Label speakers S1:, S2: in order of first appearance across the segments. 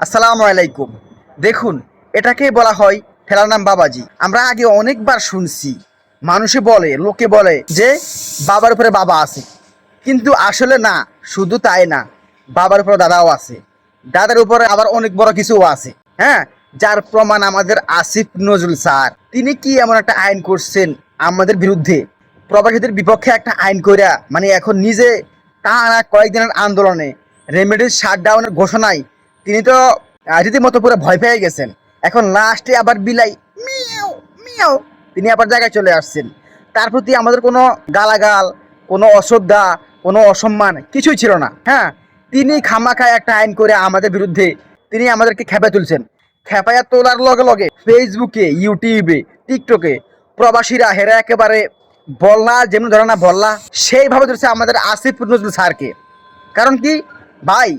S1: আসসালামু আলাইকুম। দেখুন, এটাকে বলা হয় ঠেলার নাম বাবাজি। আমরা আগে অনেকবার শুনছি, মানুষে বলে, লোকে বলে যে বাবার উপরে বাবা আছে। কিন্তু আসলে না, শুধু তাই না, বাবার উপরে দাদাও আছে। দাদার উপরে আবার অনেক বড় কিছুও আছে। হ্যাঁ যার প্রমাণ আমাদের আসিফ নজরুল স্যার। তিনি কি এমন একটা আইন করছেন আমাদের বিরুদ্ধে? প্রবাসীদের বিপক্ষে একটা আইন কইরা মানে এখন নিজে টানা কয়েকদিনের আন্দোলনে রেমেডির শাটডাউনের ঘোষণায় তিনি তো রীতিমতো পুরো ভয় পেয়ে গেছেন। এখন লাস্টে আবার বিলাই, মিয়াও মিয়াও। তিনি আবার জায়গায় চলে আসছেন। তার প্রতি আমাদের কোনো গালাগাল, কোনো অশ্রদ্ধা, কোনো অসম্মান কিছুই ছিল না। হ্যাঁ তিনি খামাখায় একটা আইন করে আমাদের বিরুদ্ধে তিনি আমাদেরকে খেপে তুলছেন। খেপায়া তোলার লগে লগে ফেসবুকে, ইউটিউবে, টিকটকে প্রবাসীরা হেরা একেবারে বললা, যেমন ধরে না বল্লা, সেইভাবে ধরছে আমাদের আসিফ নজরুল স্যারকে। কারণ কি? ভাই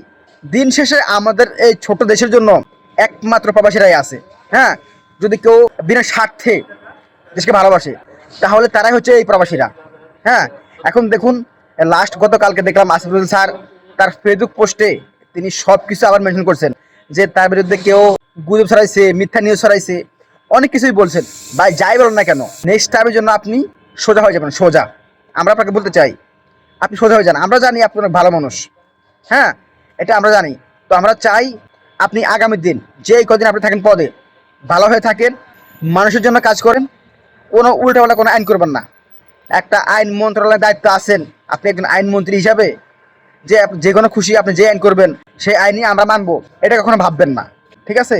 S1: দিন শেষে আমাদের এই ছোট দেশের জন্য একমাত্র প্রবাসীরাই আছে। হ্যাঁ? যদি কেউ বিনা স্বার্থে দেশকে ভালোবাসে, তাহলে তারাই হচ্ছে এই প্রবাসীরা। হ্যাঁ? এখন দেখুন লাস্ট গতকালকে দেখলাম আসিফুল স্যার তার ফেসবুক পোস্টে তিনি সব কিছু আবার মেনশন করছেন, যে তার বিরুদ্ধে কেউ গুজব ছড়াইছে, মিথ্যা নিউজ ছড়াইছে, অনেক কিছুই বলছেন। ভাই, যাই বলুন না কেন নেক্সট টাইমের জন্য আপনি সোজা হয়ে যাবেন, সোজা। আমরা আপনাকে বলতে চাই, আপনি সোজা হয়ে যান। আমরা জানি আপনি অনেক ভালো মানুষ। হ্যাঁ? এটা আমরা জানি। তো আমরা চাই আপনি আগামী দিন যে কদিন আপনি থাকেন পদে ভালো হয়ে থাকেন, মানুষের জন্য কাজ করেন, কোনো উল্টাপাল্টা কোনো আইন করবেন না। একটা আইন মন্ত্রণালয়ের দায়িত্ব আছেন, আপনি একজন আইনমন্ত্রী হিসাবে, যে যে কোনো খুশি আপনি যে আইন করবেন, সেই আইনই আমরা মানবো, এটা কখনো ভাববেন না। ঠিক আছে?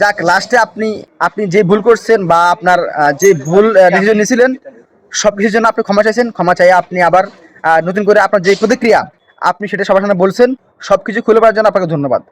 S1: যাক, লাস্টে আপনি আপনি যে ভুল করছেন বা আপনার যে ভুল ডিসিশন নিয়েছিলেন সব কিছুর জন্য আপনি ক্ষমা চাইছেন, ক্ষমা চাই আপনি আবার নতুন করে আপনার যে প্রতিক্রিয়া আপনি সেটা সবার সামনে বলছেন সব কিছু খুলে পাওয়ার জন্য আপনাকে ধন্যবাদ।